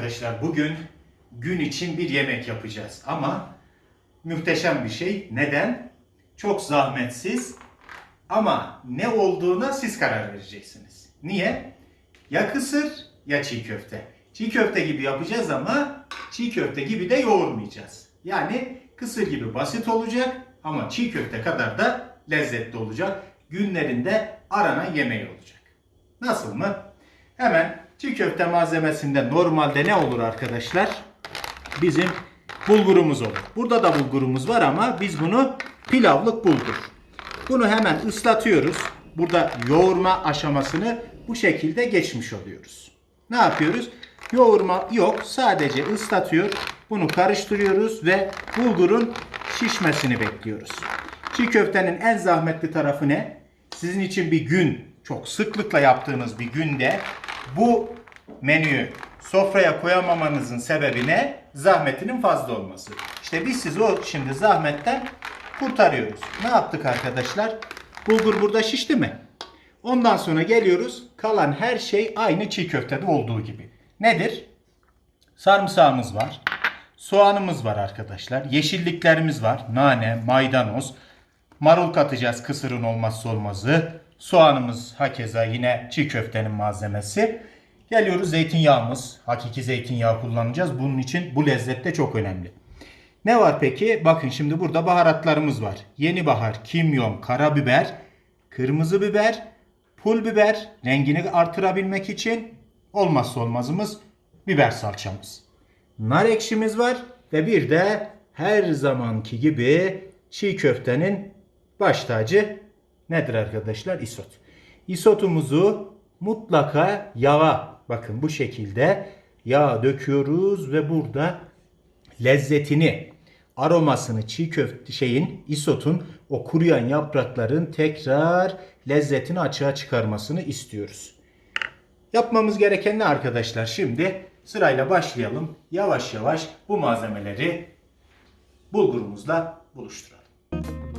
Arkadaşlar bugün gün için bir yemek yapacağız ama muhteşem bir şey. Neden? Çok zahmetsiz ama ne olduğuna siz karar vereceksiniz. Niye? Ya kısır ya çiğ köfte. Çiğ köfte gibi yapacağız ama çiğ köfte gibi de yoğurmayacağız. Yani kısır gibi basit olacak ama çiğ köfte kadar da lezzetli olacak. Günlerinde aranan yemeği olacak. Nasıl mı? Hemen çiğ köfte malzemesinde normalde ne olur arkadaşlar? Bizim bulgurumuz olur. Burada da bulgurumuz var ama biz bunu pilavlık bulgur. Bunu hemen ıslatıyoruz. Burada yoğurma aşamasını bu şekilde geçmiş oluyoruz. Ne yapıyoruz? Yoğurma yok. Sadece ıslatıyor. Bunu karıştırıyoruz ve bulgurun şişmesini bekliyoruz. Çiğ köftenin en zahmetli tarafı ne? Sizin için bir gün, çok sıklıkla yaptığınız bir günde bu menüyü sofraya koyamamanızın sebebi ne? Zahmetinin fazla olması. İşte biz sizi o şimdi zahmetten kurtarıyoruz. Ne yaptık arkadaşlar? Bulgur burada şişti mi? Ondan sonra geliyoruz. Kalan her şey aynı çiğ köftede olduğu gibi. Nedir? Sarımsağımız var. Soğanımız var arkadaşlar. Yeşilliklerimiz var. Nane, maydanoz. Marul katacağız kısırın olmazsa olmazı. Soğanımız hakeza yine çiğ köftenin malzemesi. Geliyoruz zeytinyağımız. Hakiki zeytinyağı kullanacağız. Bunun için bu lezzet de çok önemli. Ne var peki? Bakın şimdi burada baharatlarımız var. Yeni bahar, kimyon, karabiber, kırmızı biber, pul biber rengini artırabilmek için olmazsa olmazımız biber salçamız. Nar ekşimiz var ve bir de her zamanki gibi çiğ köftenin baş tacı nedir arkadaşlar? Isot. Isotumuzu mutlaka yağa bakın bu şekilde yağ döküyoruz ve burada lezzetini, aromasını çiğ köfte şeyin, isotun o kuruyan yaprakların tekrar lezzetini açığa çıkarmasını istiyoruz. Yapmamız gereken ne arkadaşlar? Şimdi sırayla başlayalım. Yavaş yavaş bu malzemeleri bulgurumuzla buluşturalım.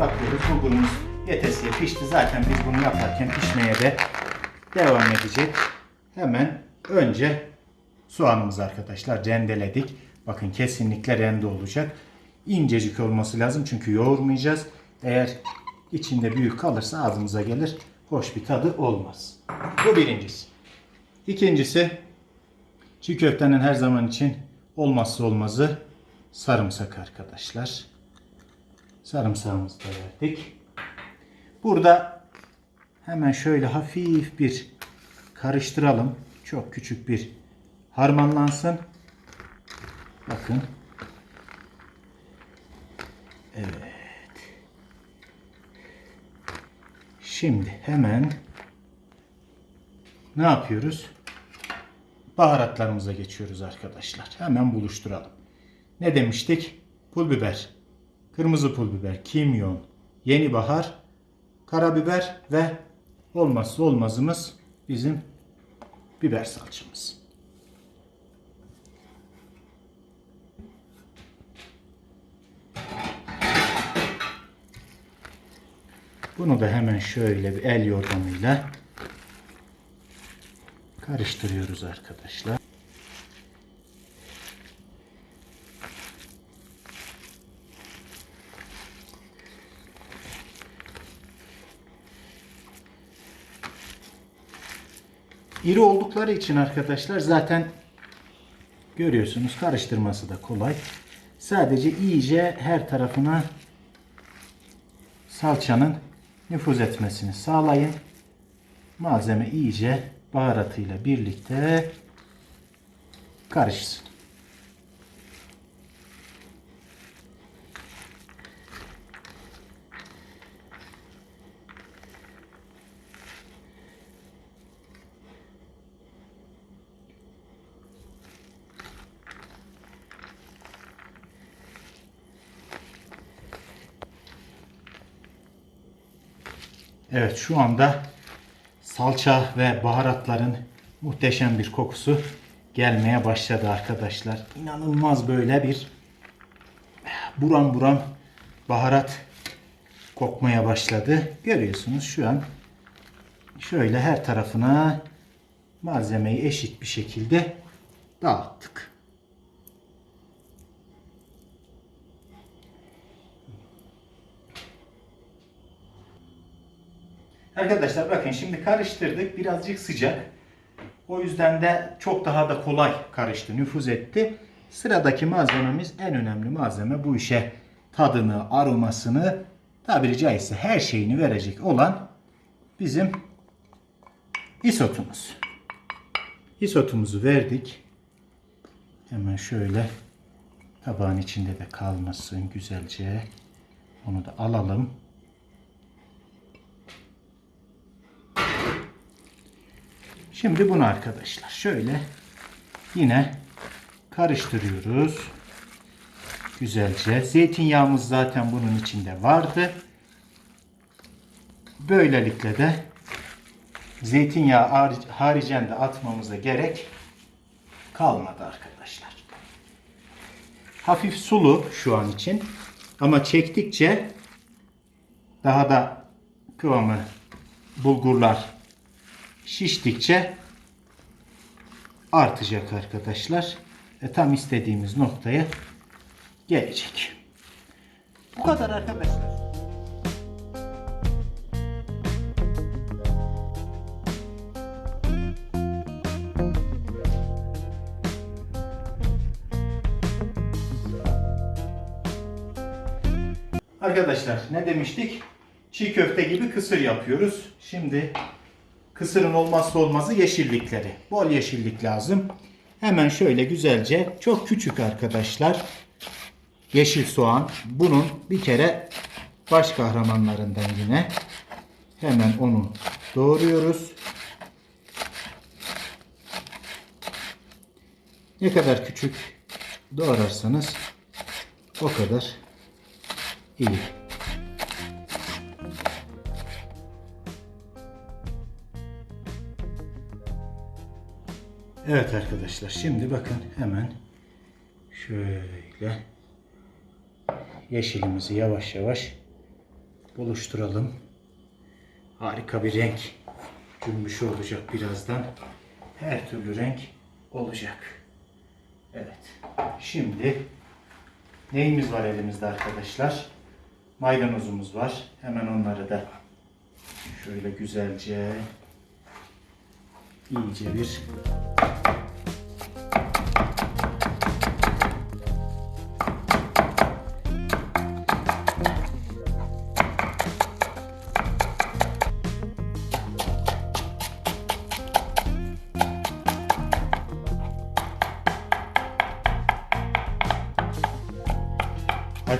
Bakıyoruz bulgurumuz yetesiye pişti. Zaten biz bunu yaparken pişmeye de devam edecek. Hemen önce soğanımızı arkadaşlar rendeledik. Bakın kesinlikle rende olacak. İncecik olması lazım çünkü yoğurmayacağız. Eğer içinde büyük kalırsa ağzımıza gelir. Hoş bir tadı olmaz. Bu birincisi. İkincisi çiğ köftenin her zaman için olmazsa olmazı sarımsak arkadaşlar. Sarımsağımızı da verdik. Burada hemen şöyle hafif bir karıştıralım. Çok küçük bir harmanlansın. Bakın. Evet. Şimdi hemen ne yapıyoruz? Baharatlarımıza geçiyoruz arkadaşlar. Hemen buluşturalım. Ne demiştik? Pul biber, kırmızı pul biber, kimyon, yeni bahar, karabiber ve olmazsa olmazımız bizim biber salçamız. Bunu da hemen şöyle bir el yordamıyla karıştırıyoruz arkadaşlar. İri oldukları için arkadaşlar zaten görüyorsunuz karıştırması da kolay. Sadece iyice her tarafına salçanın nüfuz etmesini sağlayın. Malzeme iyice baharatıyla birlikte karışsın. Evet şu anda salça ve baharatların muhteşem bir kokusu gelmeye başladı arkadaşlar. İnanılmaz böyle bir buram buram baharat kokmaya başladı. Görüyorsunuz şu an şöyle her tarafına malzemeyi eşit bir şekilde dağıttık. Arkadaşlar bakın şimdi karıştırdık. Birazcık sıcak. O yüzden de çok daha da kolay karıştı, nüfuz etti. Sıradaki malzememiz en önemli malzeme bu işe tadını, aromasını tabiri caizse her şeyini verecek olan bizim isotumuz. Isotumuzu verdik. Hemen şöyle tabağın içinde de kalmasın güzelce. Onu da alalım. Şimdi bunu arkadaşlar şöyle yine karıştırıyoruz. Güzelce. Zeytinyağımız zaten bunun içinde vardı. Böylelikle de zeytinyağı haric- haricen de atmamıza gerek kalmadı arkadaşlar. Hafif sulu şu an için ama çektikçe daha da kıvamı bulgurlar şiştikçe artacak arkadaşlar. Ve tam istediğimiz noktaya gelecek. Bu kadar arkadaşlar. Arkadaşlar ne demiştik? Çiğ köfte gibi kısır yapıyoruz. Şimdi kısırın olmazsa olmazı yeşillikleri. Bol yeşillik lazım. Hemen şöyle güzelce çok küçük arkadaşlar yeşil soğan. Bunun bir kere baş kahramanlarından yine. Hemen onu doğruyoruz. Ne kadar küçük doğrarsanız o kadar iyi. Evet arkadaşlar şimdi bakın hemen şöyle yeşilimizi yavaş yavaş buluşturalım. Harika bir renk cümbüşü olacak birazdan. Her türlü renk olacak. Evet. Şimdi neyimiz var elimizde arkadaşlar? Maydanozumuz var. Hemen onları da şöyle güzelce iyice bir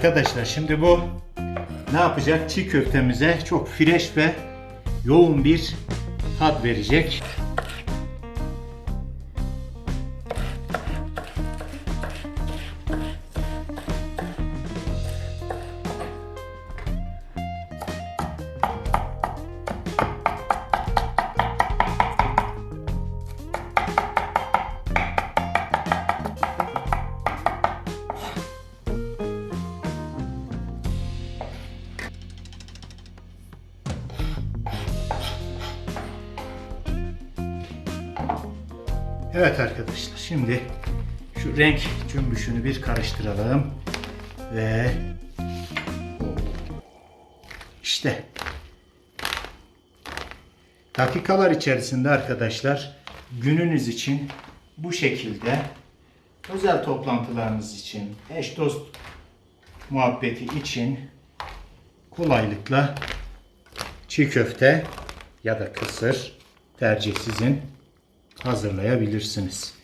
Arkadaşlar şimdi bu ne yapacak? Çiğ köftemize çok fresh ve yoğun bir tat verecek. Evet arkadaşlar şimdi şu renk cümbüşünü bir karıştıralım ve işte dakikalar içerisinde arkadaşlar gününüz için bu şekilde özel toplantılarınız için eş dost muhabbeti için kolaylıkla çiğ köfte ya da kısır tercih sizin hazırlayabilirsiniz.